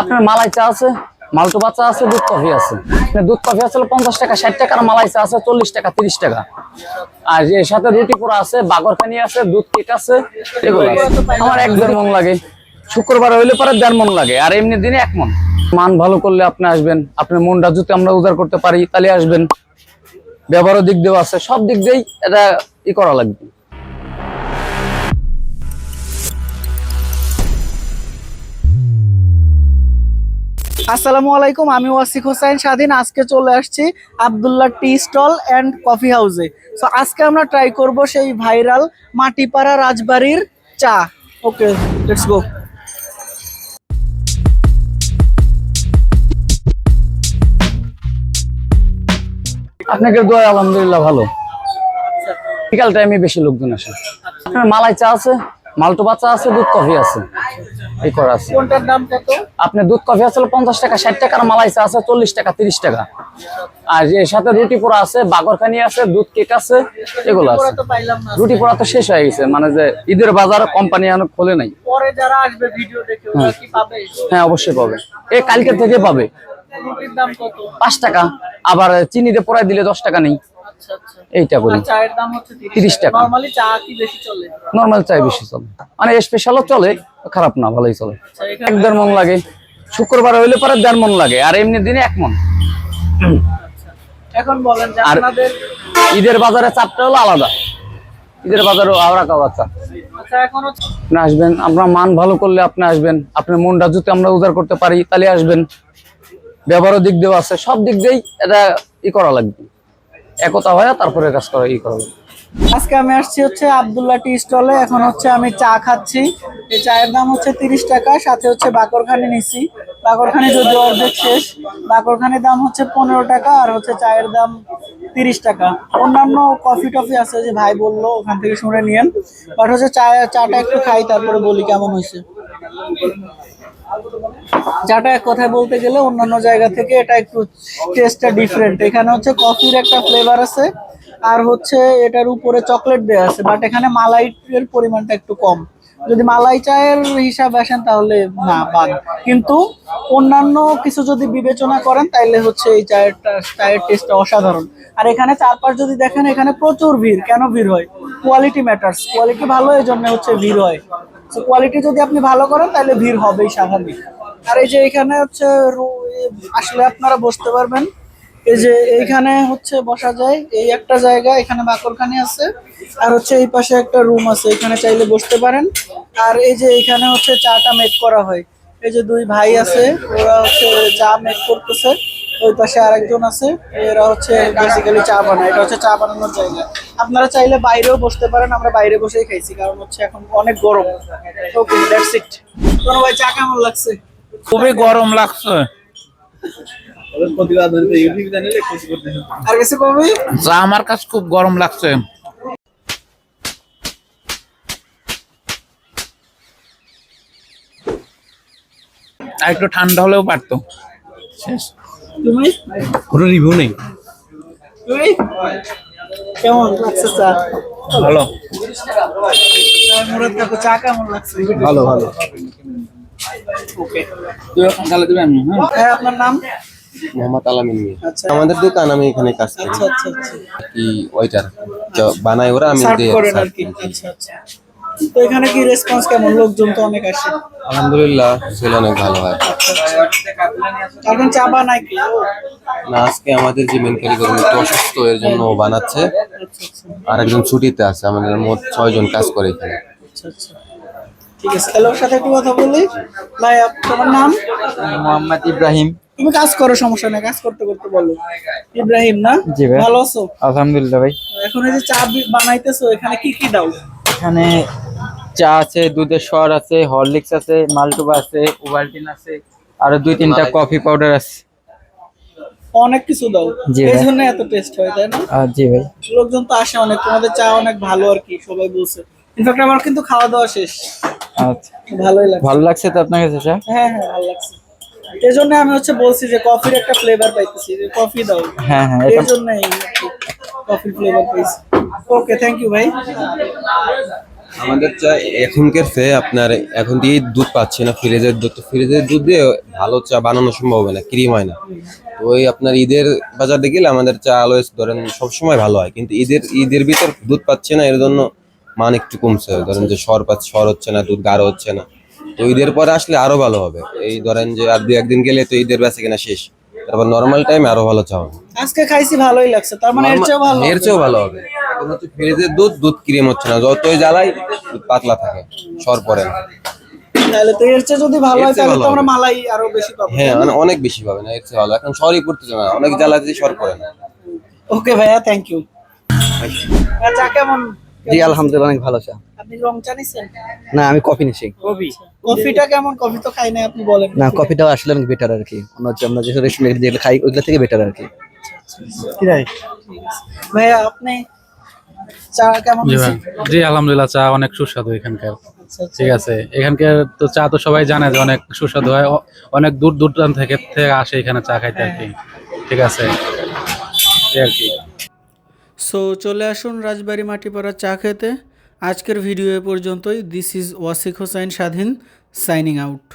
আপনার মালাই চা আছে মালটো বাচ্চা আছে, দুধ কফি আছে। দুধ কফি আছে পঞ্চাশ টাকা, ষাট টাকা, আর মালাই চা আছে চল্লিশ টাকা, তিরিশ টাকা। আর এর সাথে রুটি পোড়া আছে বাগরখানি আছে, দুধ কেক আছে, এগুলো আমার এক দেড় মন লাগে। শুক্রবার হইলে পরে দেড় মন লাগে, আর এমনি দিনে এক মন। মান ভালো করলে আপনি আসবেন, আপনার মনটা যদি আমরা উদার করতে পারি, তাহলে আসবেন। ব্যবহারও দিক দিয়েও আছে, সব দিক দিয়েই এটা ই করা লাগবে। আসসালামু আলাইকুম, আমি ওয়াসিক হোসাইন স্বাধীন। আজকে চলে আসছি Abdullah tea stall and coffee হাউসে। সো আজকে আমরা ট্রাই করব সেই ভাইরাল মাটিপাড়া রাজবাড়ির চা। ওকে লেটস গো আপনাকে দোয়া, আলহামদুলিল্লাহ, ভালো। বিকাল টাইমে বেশি লোকজন আসে। মালাই চা আছে মালটো বাচ্চা আছে, দুধ, কফি আছে। এই করা আছে। কোনটার দাম কত? আপনার দুধ কফি আছে হলো পঞ্চাশ টাকা ষাট টাকা আর মালাই চা আছে চল্লিশ টাকা তিরিশ টাকা। আর এর সাথে রুটি পোড়া আছে বাগরখানি আছে দুধ কেক আছে এগুলো আছে। ওরা তো পাইলাম না। রুটি পোড়া তো শেষ হয়ে গেছে মানে যে ঈদের বাজার কোম্পানি এখনও খোলে নাই। পরে যারা আসবে ভিডিও দেখে ওরা কি পাবে? হ্যাঁ অবশ্যই পাবে। এ কালকে থেকে পাবে। রুটির দাম কত? পাঁচ টাকা। আবার চিনিতে পোড়াই দিলে দশ টাকা নেই। এইটা করি আর চায়ের দাম হচ্ছে 30 টাকা। নরমালি চা বেশি চলে? মানে স্পেশালও চলে খারাপ না ভালোই চলে। আচ্ছা এক দেড় মন লাগে। শুক্রবার হইলে পরে দেড় মন লাগে আর এমনি দিনে এক মন। এখন বলেন আর- ঈদের বাজারে চাপটা হলো আলাদা। ঈদের বাজারে আওড়া কাওয়া চাপ আচ্ছা আপনি আসবেন আমরা মান ভালো করলে আপনি আসবেন। আপনার মনটা যদি আমরা উদার করতে পারি তাহলে আসবেন। ব্যবহারের দিক দিয়েও আছে সব দিক দিয়েই এটা ই করা লাগবে। একতা হয় তারপরে কাজ করা, ই করা। আজকে আমি আসছি হচ্ছে আবদুল্লাহ টি স্টলে, এখন হচ্ছে আমি চা খাচ্ছি। এই চায়ের দাম হচ্ছে তিরিশ টাকা, সাথে হচ্ছে বাকরখানি নিচ্ছি বাকরখানি যদি অর্ধেক শেষ, বাকরখানির দাম হচ্ছে পনেরো টাকা আর হচ্ছে চায়ের দাম তিরিশ টাকা। অন্যান্য কফি টফি আছে, যে ভাই বলল, ওখান থেকে শুনে নিয়েন। বাট হচ্ছে চা, চাটা একটু খাই, তারপরে বলি কেমন হয়েছে। চাটা এক কথায় বলতে গেলে অন্যান্য জায়গা থেকে এটা একটু টেস্টটা ডিফারেন্ট এখানে হচ্ছে কফির একটা ফ্লেভার আছে, আর হচ্ছে এটার উপরে চকলেট দেওয়া আছে বাট এখানে মালাইয়ের পরিমাণটা একটু কম। যদি মালাই চায়ের হিসাব আসেন তাহলে না বাদ কিন্তু অন্যান্য কিছু যদি বিবেচনা করেন, তাইলে হচ্ছে এই চায়েরটা চায়ের টেস্টটা অসাধারণ। আর এখানে চারপাশ যদি দেখেন, এখানে প্রচুর ভিড়। কেন ভিড় হয়? কোয়ালিটি ম্যাটার্স কোয়ালিটি ভালো এই জন্য হচ্ছে ভিড় হয়। কোয়ালিটি যদি আপনি ভালো করেন তাহলে ভিড় হবেই স্বাভাবিক। আর এই যে এখানে হচ্ছে আসলে আপনারা বসতে পারবেন। এই যে এইখানে হচ্ছে বসা যায়। এই একটা জায়গা, এখানে বাকরখানি আছে। আর হচ্ছে এই পাশে একটা রুম আছে, এখানে চাইলে বসতে পারেন। আর এই যে এখানে হচ্ছে চাটা মেক করা হয়। এই যে দুই ভাই আছে, ওরা হচ্ছে চা মেক করতেছে। ওই পাশে আরেকজন আছে, এরা হচ্ছে বেসিক্যালি চা বানায়। এটা হচ্ছে চা বানানোর জায়গা। আপনারা চাইলে বাইরেও বসতে পারেন, আমরা বাইরে বসেই খাইছি, কারণ হচ্ছে এখন অনেক গরম। ওকে দ্যাটস ইট ভাই চা কেমন লাগছে? খুবই গরম লাগছে। আমার কাছে খুব গরম লাগছে। আর একটু ঠান্ডা হলেও পারতো। কোনো রিভিউ নেই। কেমন লাগছে চা? ভালো। মুরাদ কাকু চা কেমন লাগছে? ভালো ভালো। ওকে আমি হ্যাঁ? হ্যাঁ আপনার নাম? মোহাম্মদ আলামিন মিয়া। আচ্ছা। আমাদের দোকান আমি এখানে কাজ করি। আচ্ছা আচ্ছা কি ওইটার বানাই ওরা আমি কি। আচ্ছা আচ্ছা। তো এখানে কি রেসপন্স কেমন? লোকজন তো অনেক আসে। আলহামদুলিল্লাহ সেল অনেক ভালো হয়। এখন চা বানায় কি? না আজকে আমাদের যে মেন কারিগর একটু অসুস্থ এর জন্য ও বানাচ্ছে। আর একজন ছুটিতে আছে আমাদের মোট ছয় জন কাজ করে এখানে। আচ্ছা আচ্ছা। ঠিক আছে তাহলে ওর সাথে একটু কথা বলি। ভাই তোমার নাম? মোহাম্মদ ইব্রাহিম। তুমি কাজ করো সমস্যা নেই কাজ করতে করতে বলো। ইব্রাহিম না? জি ভাই। ভালো আছো? আলহামদুলিল্লাহ ভাই। এখন এই যে চা বানাইতেছো এখানে কি কি দাও? এখানে চা আছে দুধের স্বর আছে হরলিক্স আছে মালটুবা আছে ওভালটিন আছে আর দুই তিনটা কফি পাউডার আছে। অনেক কিছু দাও। জি এই ভাই। জন্য এত টেস্ট হয় তাই না? জি ভাই। লোকজন তো আসে অনেক তোমাদের চা অনেক ভালো আর কি সবাই বলছে। ইনফ্যাক্ট আমার কিন্তু খাওয়া দাওয়া শেষ। আচ্ছা। ভালোই ভালো লাগছে তো আপনার কাছে চা হ্যাঁ হ্যাঁ ভালো লাগছে। এই জন্য আমি হচ্ছে বলছি যে কফির একটা ফ্লেভার পাইতেছি যে কফি দাও। হ্যাঁ হ্যাঁ এই জন্যই কফির ফ্লেভার পাইছি। ওকে থ্যাংক ইউ ভাই। আমাদের চা এখনকার চেয়ে আপনার এখন দিয়ে দুধ পাচ্ছে না ফ্রিজের দুধ। তো ফ্রিজের দুধ দিয়ে ভালো চা বানানো সম্ভব হবে না ক্রিম হয় না। তো ওই আপনার ঈদের বাজারে গেলে আমাদের চা অলওয়েজ ধরেন সবসময় ভালো হয় কিন্তু ঈদের ঈদের ভিতর দুধ পাচ্ছে না এর জন্য মান একটু কমছে। ধরেন যে সর পাচ্ছে সর হচ্ছে না দুধ গাঢ় হচ্ছে না। তো ঈদের পরে আসলে আরও ভালো হবে। এই ধরেন যে আর দু একদিন গেলে তো ঈদের বেঁচে কিনা শেষ। তারপর নর্মাল টাইমে আরও ভালো চা হবে আজকে খাইছি ভালোই লাগছে। তার মানে এর চেয়েও ভালো এর চেয়েও ভালো হবে। এখন হচ্ছে ফ্রিজের দুধ দুধ ক্রিম হচ্ছে না। যতই জ্বালাই দুধ পাতলা থাকে। সর পরে না। তাহলে তো এর চেয়ে যদি ভালো হয় তাহলে তো আমরা মালাই আরও বেশি পাবো হ্যাঁ মানে অনেক বেশি পাবে না এর চেয়ে ভালো। এখন সরই পড়তেছে না। অনেক জ্বালাতে সর পড়ে না। ওকে ভাইয়া থ্যাংক ইউ কেমন? জি আলহামদুলিল্লাহ অনেক ভালো চা আপনি রং চা নিছেন? না আমি কফি নিচ্ছি কফি? কফিটা কেমন? কফি তো খাই না আপনি বলেন। না কফিটাও আসলে অনেক বেটার আর কি। অন্য হচ্ছে আমরা যেসব রেস্টুরেন্ট যেগুলো খাই ওইগুলো থেকে বেটার আর কি। ভাইয়া আপনি চা কেমন জি আলহামদুলিল্লাহ চা অনেক সুস্বাদু এখানকার। আচ্ছা, আচ্ছা। ঠিক আছে এখানকার তো চা তো সবাই জানে যে অনেক সুস্বাদু হয়। অনেক দূর দূরান্ত থেকে থেকে আসে এখানে চা খাইতে আর কি। ঠিক আছে। আর কি। সো চলে আসুন রাজবাড়ি মাটিপাড়া চা খেতে। আজকের ভিডিও এ পর্যন্তই। দিস ইজ ওয়াসিক হোসাইন স্বাধীন সাইনিং আউট